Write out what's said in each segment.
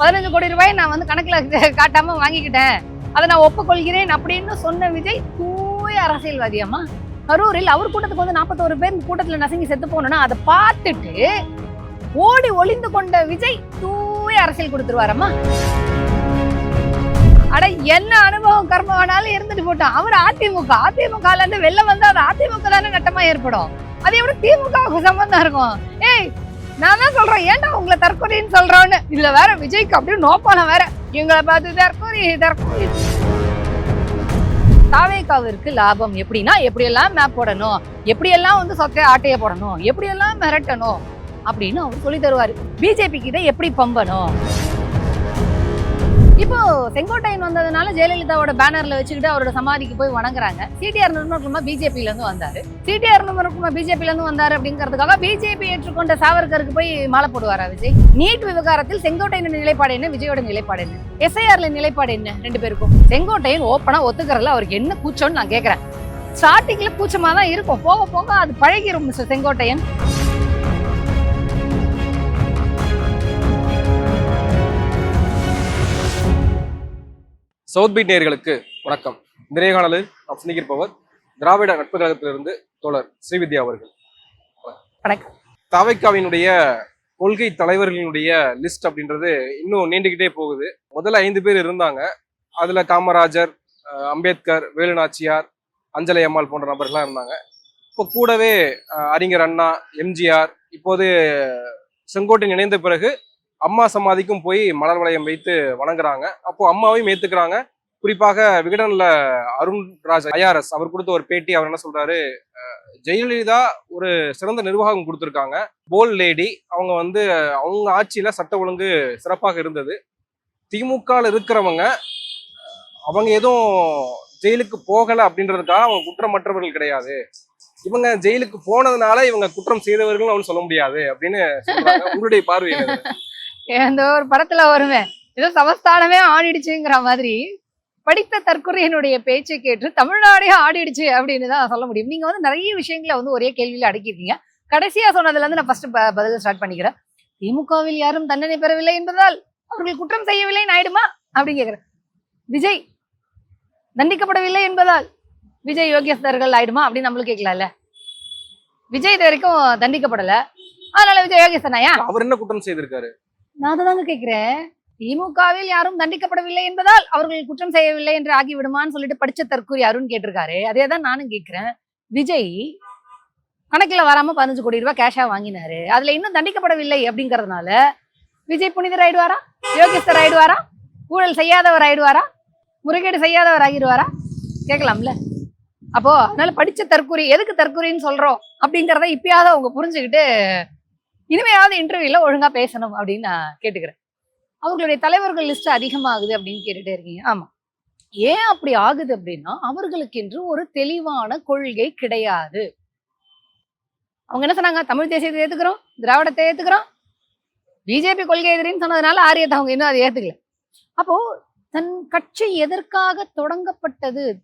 பதினஞ்சு கோடி ரூபாய் நான் வந்து கணக்கில் காட்டாமல் வாங்கிக்கிட்டேன். அதை நான் ஒப்புக்கொள்கிறேன் அப்படின்னு சொன்ன விஜய் தூய அரசியல்வாதியம்மா. கரூரில் அவர் கூட்டத்துக்கு வந்து நாற்பத்தோரு பேர் கூட்டத்தில் நசுங்கி செத்து போனோம்னா அதை பார்த்துட்டு ஓடி ஒளிந்து கொண்ட விஜய் தூய அரசியல் கொடுத்துருவாரம்மா. அட என்ன அனுபவம் கர்மமானாலும் இருந்துட்டு போட்டோம் அவர் அதிமுக. அதிமுகல இருந்து வெளில வந்தா அது அதிமுக தானே நட்டமா ஏற்படும். அதே விட திமுக சம்பந்தம் இருக்கும். ஏய் நான் தான் சொல்றேன். ஏன்டா உங்களை தற்கொலைன்னு சொல்றோன்னு? இதுல வேற விஜய்க்கு அப்படியே நோப்பாலம் வேற. எங்களை பார்த்து தற்கொலை தற்கொலை. தாவேக்காவிற்கு லாபம் எப்படின்னா எப்படியெல்லாம் மேப் போடணும் எப்படியெல்லாம் வந்து சொத்தை ஆட்டைய போடணும் எப்படியெல்லாம் மிரட்டணும் அப்படின்னு அவர் சொல்லி தருவாரு. பிஜேபி கிட்ட எப்படி பம்பணும்? இப்போ செங்கோட்டையன் வந்ததுனால ஜெயலலிதாவோட பேனர்ல வச்சுக்கிட்டு அவரோட சமாதிக்கு போய் வணங்குறாங்க. சிடிஆர் நிர்மலகுமார் பிஜேபில இருந்து வந்தாரு. சிடிஆர் நிர்மலகுமார் பிஜேபில இருந்து வந்தாரு அப்படிங்கிறதுக்காக பிஜேபி ஏற்றுக்கொண்ட சாவர்கருக்கு போய் மாலை போடுவாரா விஜய்? நீட் விவகாரத்தில் செங்கோட்டையன் நிலைப்பாடு என்ன? விஜயோட நிலைப்பாடு என்ன? எஸ்ஐஆர்ல நிலைப்பாடு என்ன? ரெண்டு பேருக்கும். செங்கோட்டையன் ஓப்பனா ஒத்துக்கிறதுல அவருக்கு என்ன கூச்சம்னு நான் கேட்கறேன் ஸ்டார்டிங்ல கூச்சமா தான் இருக்கும். போக போக அது பழகிரும் மிஸ்டர் செங்கோட்டையன். சவுத் பீட் நேயர்களுக்கு வணக்கம். இந்த நேர்காணலில் நாம் சிந்திக்கிருப்பவர் திராவிட நட்பு கழகத்திலிருந்து தோழர் ஸ்ரீவித்யா அவர்கள். வணக்கம். தாவைக்காவினுடைய கொள்கை தலைவர்களினுடைய லிஸ்ட் அப்படின்றது இன்னும் நீண்டுகிட்டே போகுது. முதல்ல ஐந்து பேர் இருந்தாங்க. அதுல காமராஜர் அம்பேத்கர் வேலுநாச்சியார் அஞ்சலை அம்மாள் போன்ற நபர்கள்லாம் இருந்தாங்க. இப்போ கூடவே அறிஞர் அண்ணா எம்ஜிஆர் இப்போது செங்கோட்டையன் இணைந்த பிறகு அம்மா சமாதிக்கும் போய் மலர் வளையம் வைத்து வணங்குறாங்க. அப்போ அம்மாவையும் ஏத்துக்கிறாங்க. குறிப்பாக விகடன்ல அருண்ராஜ் ஐஆர்எஸ் அவர் கொடுத்த ஒரு பேட்டி அவர் என்ன சொல்றாரு? அஹ், ஜெயலலிதா ஒரு சிறந்த நிர்வாகம் கொடுத்துருக்காங்க. போல் லேடி அவங்க வந்து அவங்க ஆட்சியில சட்ட ஒழுங்கு சிறப்பாக இருந்தது. திமுகல இருக்கிறவங்க அவங்க எதுவும் ஜெயிலுக்கு போகல அப்படின்றதுக்காக அவங்க குற்றமற்றவர்கள் கிடையாது. இவங்க ஜெயிலுக்கு போனதுனால இவங்க குற்றம் செய்தவர்கள் அவனு சொல்ல முடியாது அப்படின்னு சொல்றாங்க. உங்களுடைய பார்வை அந்த ஒரு படத்துல வருவேன் ஏதோ சமஸ்தானமே ஆடிடுச்சுங்கிற மாதிரி படித்த தற்கொலையினுடைய பேச்சை கேட்டு தமிழ்நாடே ஆடிடுச்சு அப்படின்னு தான் சொல்ல முடியும். நீங்க வந்து நிறைய விஷயங்களை வந்து ஒரே கேள்வியில அடக்கியிருக்கீங்க. கடைசியா சொன்னதுல இருந்து நான் ஃபர்ஸ்ட் பதில் ஸ்டார்ட் பண்ணிக்கிறேன். திமுகவில் யாரும் தண்டனை பெறவில்லை என்பதால் அவர்கள் குற்றம் செய்யவில்லை ஆயிடுமா அப்படின்னு கேட்கிறேன் விஜய் தண்டிக்கப்படவில்லை என்பதால் விஜய் யோகேஸ்தர்கள் ஆயிடுமா அப்படின்னு நம்மளும் கேட்கலாம்ல. விஜய் இது வரைக்கும் தண்டிக்கப்படல. அதனால விஜய் யோகியஸ்தனாயா அவர் என்ன குற்றம் செய்திருக்காரு? நான் அதை தாங்க கேட்கிறேன் திமுகவில் யாரும் தண்டிக்கப்படவில்லை என்பதால் அவர்கள் குற்றம் செய்யவில்லை என்று ஆகிவிடுமான்னு சொல்லிட்டு படிச்ச தற்கூரி அருண் கேட்டிருக்காரு. அதே தான் நானும் கேட்கிறேன் விஜய் கணக்கில் வராம பதினஞ்சு கோடி ரூபாய் கேஷா வாங்கினாரு. அதுல இன்னும் தண்டிக்கப்படவில்லை அப்படிங்கறதுனால விஜய் புனிதர் ஆயிடுவாரா யோகிஸ்தர் ஆயிடுவாரா ஊழல் செய்யாதவர் ஆயிடுவாரா முறைகேடு செய்யாதவர் ஆகிடுவாரா கேட்கலாம்ல. அப்போ அதனால படிச்ச தற்கூரி எதுக்கு தற்கூரின்னு சொல்றோம் அப்படிங்கிறத இப்பயாவது அவங்க புரிஞ்சுக்கிட்டு இனிமையாவது இன்டர்வியூல ஒழுங்கா பேசணும் அப்படின்னு நான் கேட்டுக்கிறேன். அவர்களுடைய தலைவர்கள் லிஸ்ட் அதிகமாகுது அப்படின்னு கேட்டுட்டே இருக்கீங்க. ஆமா. ஏன் அப்படி ஆகுது அப்படின்னா அவர்களுக்கென்று ஒரு தெளிவான கொள்கை கிடையாது. அவங்க என்ன சொன்னாங்க? தமிழ் தேசியத்தை ஏத்துக்கிறோம் திராவிடத்தை ஏத்துக்கிறோம். பிஜேபி கொள்கை எதிரின்னு சொன்னதுனால ஆரியத்தை அவங்க இன்னும் அதை ஏத்துக்கல. அப்போ தன் கட்சி எதற்காக தொடங்கப்பட்டது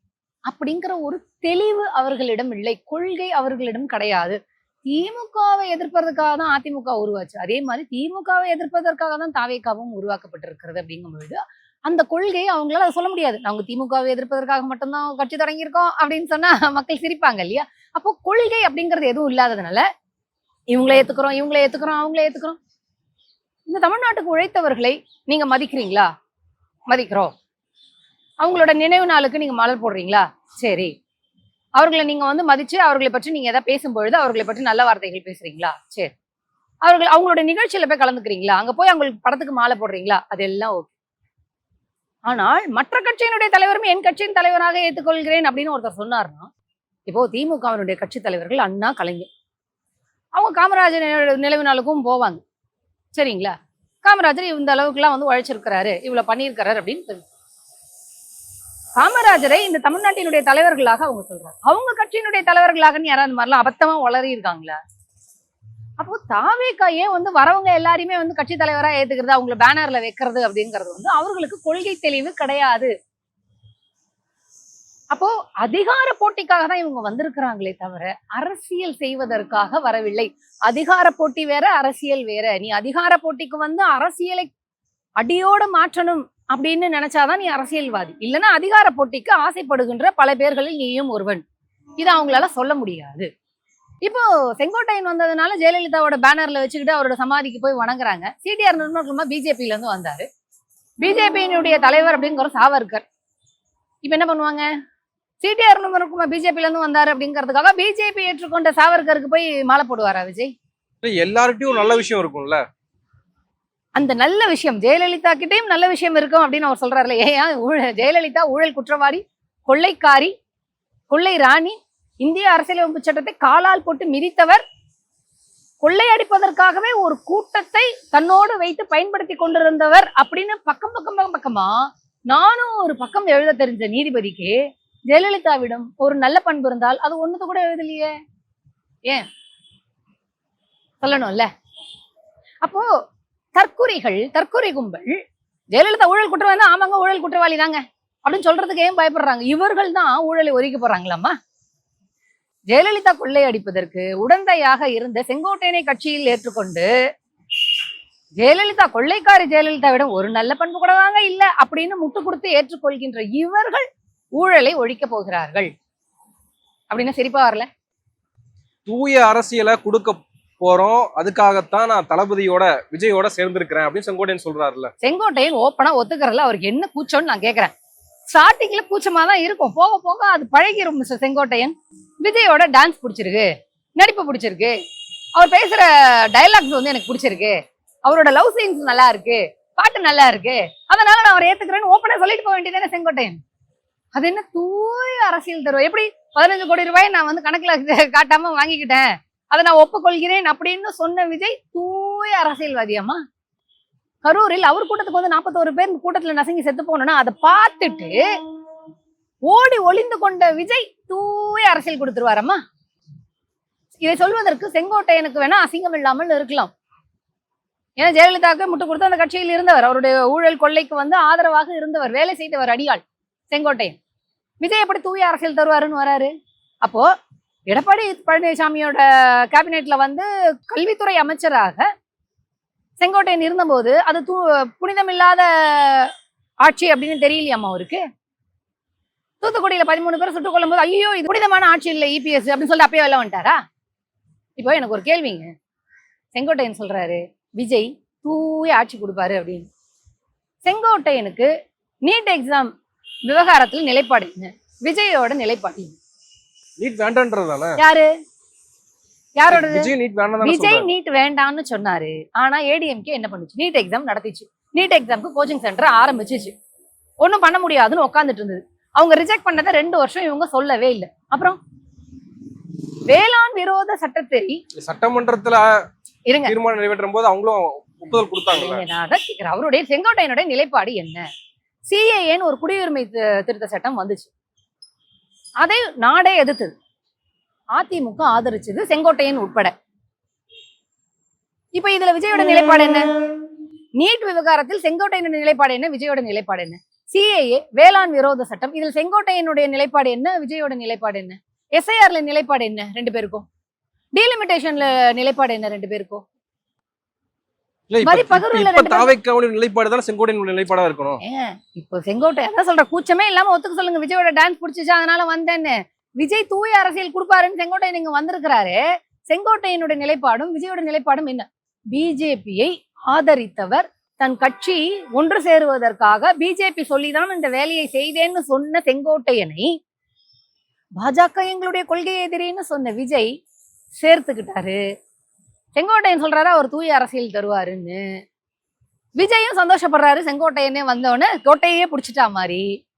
அப்படிங்கிற ஒரு தெளிவு அவர்களிடம் இல்லை கொள்கை அவர்களிடம் கிடையாது. திமுகவை எதிர்ப்பதற்காக தான் அதிமுக உருவாச்சு. அதே மாதிரி திமுகவை எதிர்ப்பதற்காக தான் தாவேக்காவும் உருவாக்கப்பட்டிருக்கிறது அப்படிங்கும்பொழுது அந்த கொள்கையை அவங்களால சொல்ல முடியாது. நாங்க திமுகவை எதிர்ப்பதற்காக மட்டும்தான் கட்சி தொடங்கியிருக்கோம் அப்படின்னு சொன்னா மக்கள் சிரிப்பாங்க இல்லையா? அப்போ கொள்கை அப்படிங்கிறது எதுவும் இல்லாததுனால இவங்களை ஏத்துக்கிறோம் இவங்களை ஏத்துக்கிறோம் அவங்கள ஏத்துக்கிறோம். இந்த தமிழ்நாட்டுக்கு உழைத்தவர்களை நீங்க மதிக்கிறீங்களா? மதிக்கிறோம். அவங்களோட நினைவு நாளுக்கு நீங்க மலர் போடுறீங்களா? சரி. அவர்களை நீங்க வந்து மதிச்சு அவர்களை பற்றி நீங்க ஏதாவது பேசும்பொழுது அவர்களை பற்றி நல்ல வார்த்தைகள் பேசுறீங்களா? சரி. அவர்கள் அவங்களோட நிகழ்ச்சியில போய் கலந்துக்கிறீங்களா? அங்க போய் அவங்களுக்கு படத்துக்கு மாலை போடுறீங்களா? அதெல்லாம் ஓகே. ஆனால் மற்ற கட்சியினுடைய தலைவரும் என் கட்சியின் தலைவராக ஏற்றுக்கொள்கிறேன் அப்படின்னு ஒருத்தர் சொன்னார்னா இப்போ திமுகவினுடைய கட்சி தலைவர்கள் அண்ணா கலைஞர். அவங்க காமராஜர் நினைவு- நாளுக்கும் போவாங்க. சரிங்களா? காமராஜர் இந்த அளவுக்குலாம் வந்து உழைச்சிருக்கிறாரு இவ்வளவு பண்ணியிருக்கிறாரு அப்படின்னு தெரியும். காமராஜரை இந்த தமிழ்நாட்டினுடைய தலைவர்களாக அவங்க சொல்றாங்க. அவங்க கட்சியினுடைய தலைவர்களாகன்னு யாராவது மாதிரிலாம் அபத்தமா வளரி இருக்காங்களா? அப்போ தாவேக்கா ஏன் வந்து வரவங்க எல்லாரையுமே வந்து கட்சி தலைவரா ஏத்துக்கிறது அவங்கள பேனர்ல வைக்கிறது அப்படிங்கிறது வந்து அவர்களுக்கு கொள்கை தெளிவு கிடையாது. அப்போ அதிகார போட்டிக்காக தான் இவங்க வந்திருக்கிறாங்களே தவிர அரசியல் செய்வதற்காக வரவில்லை. அதிகார போட்டி வேற அரசியல் வேற. நீ அதிகார போட்டிக்கு வந்து அரசியலை அடியோட மாற்றணும். அப்படின்னு நினைச்சாதான் நீ அரசியல்வாதி. இல்லைன்னா அதிகார போட்டிக்கு ஆசைப்படுகின்ற பல பேர்களில் நீயும் ஒருவன். இது அவங்களால சொல்ல முடியாது. இப்போ செங்கோட்டையன் வந்ததுனால ஜெயலலிதாவோட பேனர்ல வச்சுக்கிட்டு அவரோட சமாதிக்கு போய் வணங்குறாங்க. சிடிஆர் நிர்மல்குமார் பிஜேபியில இருந்து வந்தாரு. பிஜேபியினுடைய தலைவர் அப்படிங்கிற சாவர்கர். இப்ப என்ன பண்ணுவாங்க? சிடிஆர் நிர்மலகுமார் பிஜேபியில இருந்து வந்தாரு அப்படிங்கிறதுக்காக பிஜேபி ஏற்றுக்கொண்ட சாவர்கருக்கு போய் மாலை போடுவாரா விஜய்? எல்லார்ட்டையும் நல்ல விஷயம் இருக்கும்ல. அந்த நல்ல விஷயம் ஜெயலலிதா கிட்டேயும் நல்ல விஷயம் இருக்கும் அப்படின்னு அவர் சொல்றாருல ஏன் ஊழல் ஜெயலலிதா ஊழல் குற்றவாளி கொள்ளைக்காரி கொள்ளை ராணி இந்திய அரசியலமைப்பு சட்டத்தை காலால் போட்டு மிதித்தவர் கொள்ளையடிப்பதற்காகவே ஒரு கூட்டத்தை தன்னோடு வைத்து பயன்படுத்தி கொண்டிருந்தவர் அப்படின்னு பக்கம் பக்கம் பக்கம் பக்கமா நானும் ஒரு பக்கம் எழுத தெரிஞ்ச நீதிபதிக்கு ஜெயலலிதாவிடம் ஒரு நல்ல பண்பு இருந்தால் அது ஒண்ணுத்து கூட எழுதலையே. ஏன்? சொல்லணும்ல. அப்போ தற்கொலைகள் தற்கொலை கும்பல். ஜெயலலிதா ஊழல் குற்றவாளி தான் ஆமாங்க ஊழல் குற்றவாளி தாங்க. அப்படின்னு சொல்றதுக்கு ஏன் பயப்படுறாங்க? இவர்கள் தான் ஊழலை ஒதுக்கி போறாங்களாமா ஜெயலலிதா கொள்ளையடிப்பதற்கு உடந்தையாக இருந்த செங்கோட்டையனை கட்சியில் ஏற்றுக்கொண்டு ஜெயலலிதா கொள்ளைக்காரி ஜெயலலிதாவிடம் ஒரு நல்ல பண்பு கூட வாங்க இல்ல அப்படின்னு முட்டு கொடுத்து ஏற்றுக்கொள்கின்ற இவர்கள் ஊழலை ஒழிக்க போகிறார்கள். அப்படின்னு சிரிப்பா வரல? தூய அரசியலை கொடுக்க போறோம். அதுக்காகத்தான் நான் தளபதியோட விஜயோட சேர்ந்திருக்கிறேன் அப்படின்னு செங்கோட்டையன் சொல்றாருல்ல. செங்கோட்டையன் ஓப்பனா ஒத்துக்கறல அவருக்கு என்ன கூச்சம்னு நான் கேக்குறேன். ஸ்டார்டிங்ல கூச்சமா தான் இருக்கும். போக போக அது பழகிரும் மிஸ்டர் செங்கோட்டையன். விஜயோட டான்ஸ் பிடிச்சிருக்கு நடிப்பு பிடிச்சிருக்கு. அவர் பேசுற டயலாக்ஸ் வந்து எனக்கு பிடிச்சிருக்கு. அவரோட லவ் சீன்ஸ் நல்லா இருக்கு. பாட்டு நல்லா இருக்கு. அதனால நான் அவரை ஏத்துக்கிறேன்னு ஓப்பனா சொல்லிட்டு போக வேண்டியதானே செங்கோட்டையன்? அது என்ன தூய அரசியல் தருவோம். எப்படி பதினஞ்சு கோடி ரூபாய் நான் வந்து கணக்குல காட்டாம வாங்கிக்கிட்டேன்? அதை நான் ஒப்புக்கொள்கிறேன் அப்படின்னு சொன்ன விஜய் தூய அரசியல்வாதியாமா கரூரில் அவர் கூட்டத்துக்கு வந்து நாற்பத்தோரு பேர் இந்த கூட்டத்துல நசுங்கி செத்து போனோம்னா அதை பார்த்துட்டு ஓடி ஒளிந்து கொண்ட விஜய் தூய அரசியல் கொடுத்துருவாரம்மா இதை சொல்வதற்கு செங்கோட்டையனுக்கு வேணா அசிங்கம் இல்லாமல் இருக்கலாம். ஏன்னா ஜெயலலிதாவுக்கு முட்டு கொடுத்து அந்த கட்சியில் இருந்தவர் அவருடைய ஊழல் கொள்ளைக்கு வந்து ஆதரவாக இருந்தவர் வேலை செய்தவர் அடியாள் செங்கோட்டையன். விஜய் எப்படி தூய அரசியல் தருவாருன்னு வராரு? அப்போ எடப்பாடி பழனிசாமியோட கேபினெட்ல வந்து கல்வித்துறை அமைச்சராக செங்கோட்டையன் இருந்தபோது அது தூ புனிதமில்லாத ஆட்சி அப்படின்னு தெரியலையாம்மா அவருக்கு? தூத்துக்குடியில் பதிமூணு பேர் சுட்டுக் கொள்ளும் போது ஐயோ இது புனிதமான ஆட்சி இல்லை இபிஎஸ் அப்படின்னு சொல்லிட்டு அப்பயே வெளில வந்துட்டாரா? இப்போ எனக்கு ஒரு கேள்விங்க. செங்கோட்டையன் சொல்றாரு விஜய் தூய ஆட்சி கொடுப்பாரு அப்படின்னு. செங்கோட்டையனுக்கு நீட் எக்ஸாம் விவகாரத்தில் நிலைப்பாடு விஜயோட நிலைப்பாடு நீட் வேண்டான்றது தானே யாரு? யாரோட விஜய் நீட் வேண்டாம் விஜய். நீட் வேண்டாம்னு சொன்னாரு. ஆனா ஏடிஎம்கே என்ன பண்ணுச்சு? நீட் எக்ஸாம் நடத்திச்சு. நீட் எக்ஸாம்க்கு கோச்சிங் சென்டர் ஆரம்பிச்சிச்சு. ஒண்ணும் பண்ண முடியாதுன்னு உட்காந்துட்டு இருந்தது. அவங்க ரிஜெக்ட் பண்ணதை ரெண்டு வருஷம் இவங்க சொல்லவே இல்லை. அப்புறம்? வேளாண் விரோத சட்டத்தை சட்டமன்றத்துல இருங்க. தீர்மானம் நிறைவேற்றும் போது அவங்களும் ஒப்புதல் கேக்குறேன். அவருடைய செங்கோட்டையனுடைய நிலைப்பாடு என்ன? சிஏஏன்னு ஒரு குடியுரிமை திருத்த சட்டம் வந்துச்சு. அதை நாடே எதிர்த்தது. அதிமுக ஆதரிச்சது செங்கோட்டையன் உட்பட. இப்ப இதுல விஜயோட நிலைப்பாடு என்ன? நீட் விவகாரத்தில் செங்கோட்டையனுடைய நிலைப்பாடு என்ன? விஜயோட நிலைப்பாடு என்ன? சிஏஏ வேளாண் விரோத சட்டம். இதில் செங்கோட்டையனுடைய நிலைப்பாடு என்ன? விஜயோட நிலைப்பாடு என்ன? எஸ்ஐஆர்ல நிலைப்பாடு என்ன? ரெண்டு பேருக்கும். டீலிமிட்டேஷன்ல நிலைப்பாடு என்ன? ரெண்டு பேருக்கும் இல்ல வரி இப்ப- பகிர்வுல இப்ப ரெண்டு பேரும் தாவைக்காவுடைய நிலைப்பாடு தானே செங்கோட்டையன் நிலைப்பாடா இருக்கணும்? இப்போ செங்கோட்டை அதான் சொல்ற? கூச்சமே இல்லாம ஒத்துக்க சொல்லுங்க. விஜயோட டான்ஸ் பிடிச்சிச்சு? அதனால வந்தேன்னு. விஜய் தூய அரசியல் கொடுப்பாருன்னு செங்கோட்டை நீங்க வந்திருக்கிறாரு. செங்கோட்டையனுடைய நிலைப்பாடும் விஜயோட நிலைப்பாடும் என்ன? பிஜேபியை ஆதரித்தவர் தன் கட்சி ஒன்று சேருவதற்காக பிஜேபி சொல்லிதான் இந்த வேலையை செய்தேன்னு சொன்ன செங்கோட்டையனை பாஜக எங்களுடைய கொள்கை எதிரின்னு சொன்ன விஜய் சேர்த்துக்கிட்டாரு. செங்கோட்டையன் சொல்றாரு அவர் தூய அரசியல் தருவாருன்னு. விஜயும் சந்தோஷப்படுறாரு செங்கோட்டையனே வந்தவொடனே கோட்டையே பிடிச்சிட்டா மாதிரி.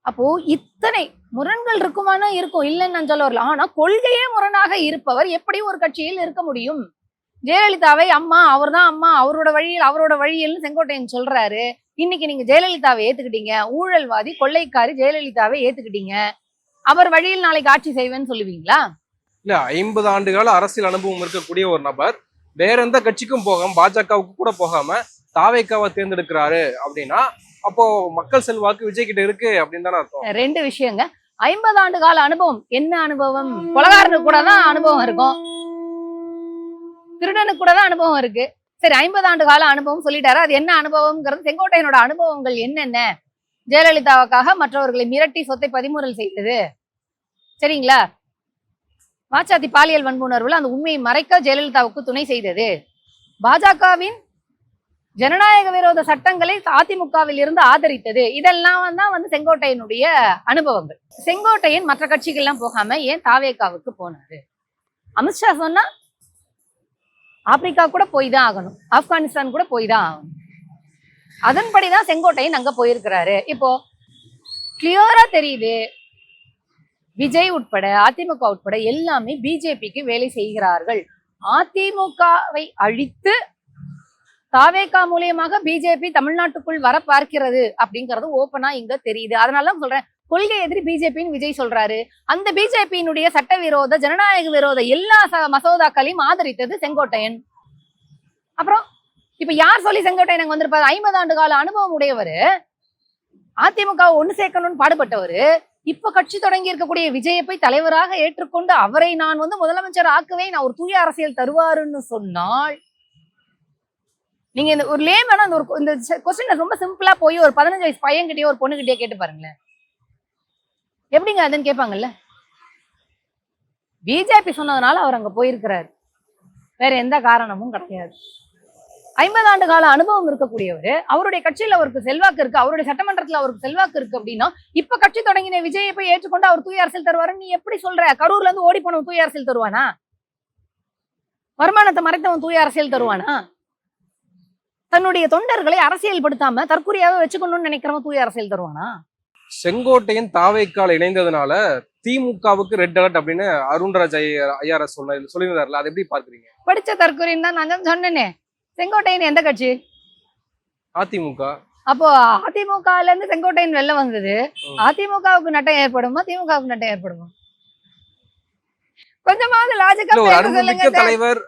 அப்போ இத்தனை முரண்கள் இருக்குமானா இருக்கும் இல்லைன்னு நான் சொல்ல வரல. ஆனா கொள்கையே முரணாக இருப்பவர் எப்படி ஒரு கட்சியில் இருக்க முடியும். ஜெயலலிதாவை அம்மா அவர்தான் அம்மா அவரோட வழியில் அவரோட வழியில்னு செங்கோட்டையன் சொல்றாரு. இன்னைக்கு நீங்க ஜெயலலிதாவை ஏத்துக்கிட்டீங்க ஊழல்வாதி கொள்ளைக்காரி ஜெயலலிதாவை ஏத்துக்கிட்டீங்க. அவர் வழியில் நாளைக்கு ஆட்சி செய்வேன்னு சொல்லுவீங்களா? இல்ல ஐம்பது ஆண்டு கால அரசியல் அனுபவம் இருக்கக்கூடிய ஒரு நபர் வேற எந்த கட்சிக்கும் போகாம பாஜகவுக்கு கூட போகாம தாவேக்காவை தேர்ந்தெடுக்கிறாரு அப்படின்னா அப்போ மக்கள் செல்வாக்கு விஜய் கிட்ட இருக்கு அப்படின்னு தானே அர்த்தம். ரெண்டு விஷயங்க. ஐம்பது ஆண்டு கால அனுபவம் என்ன அனுபவம்? கொலகாரனுக்கு கூட தான் அனுபவம் இருக்கும். திருடனுக்கு கூட தான் அனுபவம் இருக்கு. சரி ஐம்பது ஆண்டு கால அனுபவம் சொல்லிட்டாரு. அது என்ன அனுபவம்ங்கிறது செங்கோட்டையனோட அனுபவங்கள் என்னென்ன? ஜெயலலிதாவுக்காக மற்றவர்களை மிரட்டி சொத்தை பதிமுறல் செய்தது. சரிங்களா? மாச்சாத்தி பாலியல் வன்புணர்வில் அந்த உண்மையை மறைக்க ஜெயலலிதாவுக்கு துணை செய்தது. பாஜகவின் ஜனநாயக விரோத சட்டங்களை அதிமுகவில் இருந்து ஆதரித்தது. இதெல்லாம் தான் வந்து செங்கோட்டையனுடைய அனுபவங்கள். செங்கோட்டையன் மற்ற கட்சிகள்லாம் போகாம ஏன் தாவேகாவுக்கு போனாரு? அமித்ஷா சொன்னா ஆப்பிரிக்கா கூட போய் தான் ஆகணும். ஆப்கானிஸ்தான் கூட போய் தான் ஆகணும் அதன்படிதான் செங்கோட்டையன் அங்க போயிருக்கிறாரு. இப்போ கிளியரா தெரியுது. விஜய் உட்பட அதிமுக உட்பட எல்லாமே பிஜேபிக்கு வேலை செய்கிறார்கள். அதிமுகவை அழித்து தாவேகா மூலியமாக பிஜேபி தமிழ்நாட்டுக்குள் வர பார்க்கிறது அப்படிங்கிறது ஓப்பனா இங்க தெரியுது. அதனால தான் சொல்றேன் கொள்கை எதிரி பிஜேபின்னு விஜய் சொல்றாரு. அந்த பிஜேபியினுடைய சட்டவிரோத ஜனநாயக விரோத எல்லா ச- மசோதாக்களையும் ஆதரித்தது செங்கோட்டையன். அப்புறம் இப்ப யார் சொல்லி செங்கோட்டையன் அங்க வந்திருப்பாரு? ஐம்பது ஆண்டு கால அனுபவம் உடையவர். அதிமுக ஒண்ணு சேர்க்கணும்னு பாடுபட்டவர். இப்ப கட்சி தொடங்கி இருக்கக்கூடிய விஜயை போய் தலைவராக ஏற்றுக்கொண்டு அவரை நான் வந்து முதலமைச்சர் ஆக்குவேன் நான் ஒரு தூய அரசியல் தருவாருன்னு சொன்னால் நீங்க இந்த ஒரு லேமனா அந்த ஒரு இந்த கொஸ்டின் ரொம்ப சிம்பிளா போய் ஒரு பதினஞ்சு வயசு பையன்கிட்டயோ ஒரு பொண்ணுகிட்டயோ கேட்டு பாருங்களேன். எப்படிங்க அதுன்னு கேட்பாங்கல்ல? பிஜேபி சொன்னதுனால அவர் அங்க போயிருக்கிறாரு. வேற எந்த காரணமும் கிடையாது. ஐம்பது ஆண்டு கால அனுபவம் இருக்கக்கூடியவர் அவருடைய கட்சியில அவருக்கு செல்வாக்கு இருக்கு அவருடைய சட்டமன்றத்தில் அவருக்கு செல்வாக்கு இருக்கு அப்படின்னா இப்ப கட்சி தொடங்கின விஜயை போய் ஏற்றுக்கொண்டு அவர் தூய அரசியல் தருவாருன்னு நீ எப்படி சொல்ற கரூர்ல இருந்து ஓடி போனவன் தூய அரசியல் தருவானா வருமானத்தை மறைத்தவன் தூய அரசியல் தருவானா தன்னுடைய தொண்டர்களை அரசியல் படுத்தாம தற்கொலையாவே வச்சுக்கணும்னு நினைக்கிறவன் தூய அரசியல் தருவானா செங்கோட்டையும் தாவைக்கால் இணைந்ததுனால திமுகவுக்கு ரெட் அலர்ட் அப்படின்னு அருண்ராஜ் ஐயா- ஐஆர்எஸ் சொன்ன சொல்லியிருந்தாருல அதை எப்படி பாக்குறீங்க படிச்ச தற்கொலைன்னு தான் நான் சொன்னேனே செங்கோட்டையன் எந்த கட்சி? அதிமுக. அப்போ அதிமுகல இருந்து செங்கோட்டையன் வெளில வந்தது. அதிமுகவுக்கு நட்டம் ஏற்படுமா? திமுகவுக்கு நட்டம் ஏற்படுமா? கொஞ்சமாவது லாஜிக்கா தலைவர்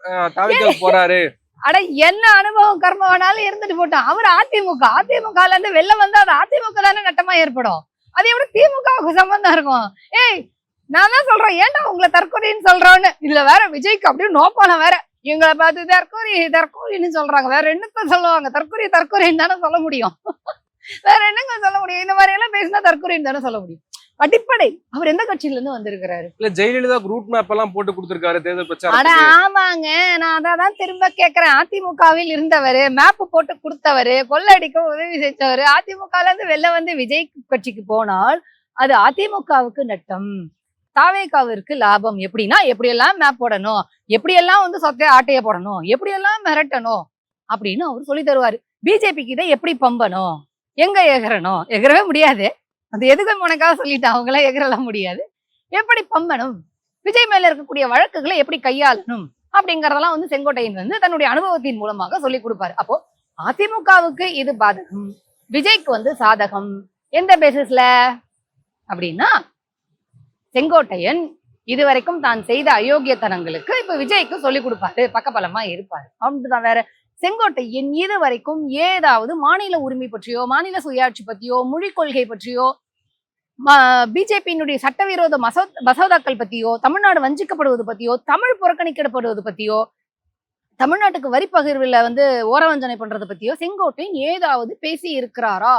போறாரு. அட என்ன அனுபவம் கர்மம் வேணாலும் இருந்துட்டு போட்டோம். அவர் அதிமுக அதிமுகல இருந்து வெளில வந்தா அது அதிமுக தானே நட்டமா ஏற்படும். அது எப்படி திமுகவுக்கு சம்பந்தம் இருக்கும்? ஏய் நான் தான் சொல்றேன். ஏன்டா உங்களை தற்கொலைன்னு சொல்றோன்னு? இதுல வேற விஜய்க்கு அப்படியே நோக்கம் வேற. இவங்களை பார்த்து தற்கொலை தற்கொலைன்னு சொல்றாங்க. வேற என்னத்த சொல்லுவாங்க? தற்கொலை தற்கொலைன்னு தானே சொல்ல முடியும். வேற என்னங்க சொல்ல முடியும்? இந்த மாதிரி எல்லாம் பேசினா தற்கொலைன்னு தானே சொல்ல முடியும். அடிப்படை. அவர் எந்த கட்சியில இருந்து வந்திருக்கிறாரு? இல்ல ஜெயலலிதா ரூட் மேப் எல்லாம் போட்டு கொடுத்திருக்காரு தேர்தல் அட பிரச்சாரத்துக்கு ஆமாங்க. நான் அதான் திரும்ப கேக்குறேன். அதிமுகவில் இருந்தவர் மேப் போட்டு கொடுத்தவர் கொள்ளடிக்க உதவி செஞ்சவர் அதிமுகல இருந்து வெளில வந்து விஜய் கட்சிக்கு போனால் அது அதிமுகவுக்கு நட்டம். தாவேகாவிற்கு லாபம் எப்படின்னா எப்படியெல்லாம் மேப் போடணும் எப்படியெல்லாம் வந்து சொத்தை ஆட்டைய போடணும் எப்படியெல்லாம் மிரட்டணும் அப்படின்னு அவர் சொல்லி தருவாரு. பிஜேபிக்கு இதை எப்படி பம்பணும் எங்க எகரணும் எகரவே முடியாது. அது எதுக்கு உனக்காக சொல்லிட்டு அவங்களாம் எகரலாம் முடியாது. எப்படி பம்பணும்? விஜய் மேல இருக்கக்கூடிய வழக்குகளை எப்படி கையாளணும்? அப்படிங்கறதெல்லாம் வந்து செங்கோட்டையன் வந்து தன்னுடைய அனுபவத்தின் மூலமாக சொல்லி கொடுப்பாரு. அப்போ அதிமுகவுக்கு இது பாதகம் விஜய்க்கு வந்து சாதகம். எந்த பேசிஸ்ல அப்படின்னா செங்கோட்டையன் இதுவரைக்கும் தான் செய்த அயோக்கியத்தனங்களுக்கு இப்ப விஜய்க்கு சொல்லி கொடுப்பாரு பக்கபலமா இருப்பாரு. அப்படிதான் வேற. செங்கோட்டையன் இதுவரைக்கும் ஏதாவது மாநில உரிமை பற்றியோ மாநில சுயாட்சி பத்தியோ மொழி கொள்கை பற்றியோ பிஜேபியினுடைய சட்டவிரோத மசோ மசோதாக்கள் பத்தியோ தமிழ்நாடு வஞ்சிக்கப்படுவது பத்தியோ தமிழ் புறக்கணிக்கப்படுவது பத்தியோ தமிழ்நாட்டுக்கு வரி பகிர்வுல வந்து ஓரவஞ்சனை பண்றது பத்தியோ செங்கோட்டையன் ஏதாவது பேசி இருக்கிறாரா?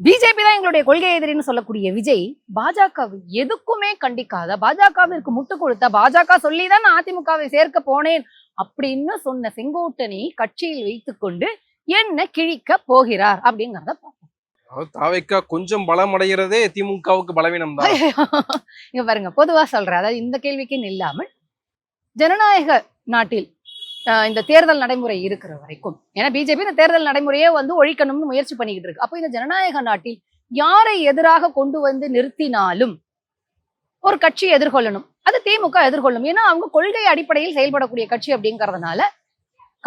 பிஜேபி தான் எங்களுடைய கொள்கை எதிரின்னு சொல்லக்கூடிய விஜய் பாஜக எதுக்குமே கண்டிக்காத பாஜகவிற்கு முட்டு கொடுத்த பாஜக சொல்லிதான் நான் அதிமுகவை சேர்க்க போனேன் அப்படின்னு சொன்ன செங்கோட்டனை கட்சியில் வைத்துக்கொண்டு என்ன கிழிக்க போகிறார் அப்படிங்கறத தாவைக்கா கொஞ்சம் பலம் அடைகிறதே திமுகவுக்கு பலவீனம் தான். இங்க பாருங்க பொதுவா சொல்றேன். அதாவது இந்த கேள்விக்குன்னு இல்லாமல் ஜனநாயக நாட்டில் இந்த தேர்தல் நடைமுறை இருக்கிற வரைக்கும். ஏன்னா பிஜேபி இந்த தேர்தல் நடைமுறையே வந்து ஒழிக்கணும்னு முயற்சி பண்ணிக்கிட்டு இருக்கு அப்போ இந்த ஜனநாயக நாட்டில் யாரை எதிராக கொண்டு வந்து நிறுத்தினாலும் ஒரு கட்சி எதிர்கொள்ளணும். அது திமுக எதிர்கொள்ளும். ஏன்னா அவங்க கொள்கை அடிப்படையில் செயல்படக்கூடிய கட்சி அப்படிங்கறதுனால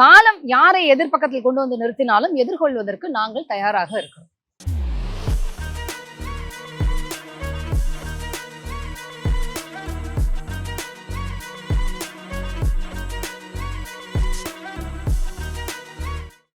காலம் யாரை எதிர்பக்கத்தில் கொண்டு வந்து நிறுத்தினாலும் எதிர்கொள்வதற்கு நாங்கள் தயாராக இருக்கிறோம்.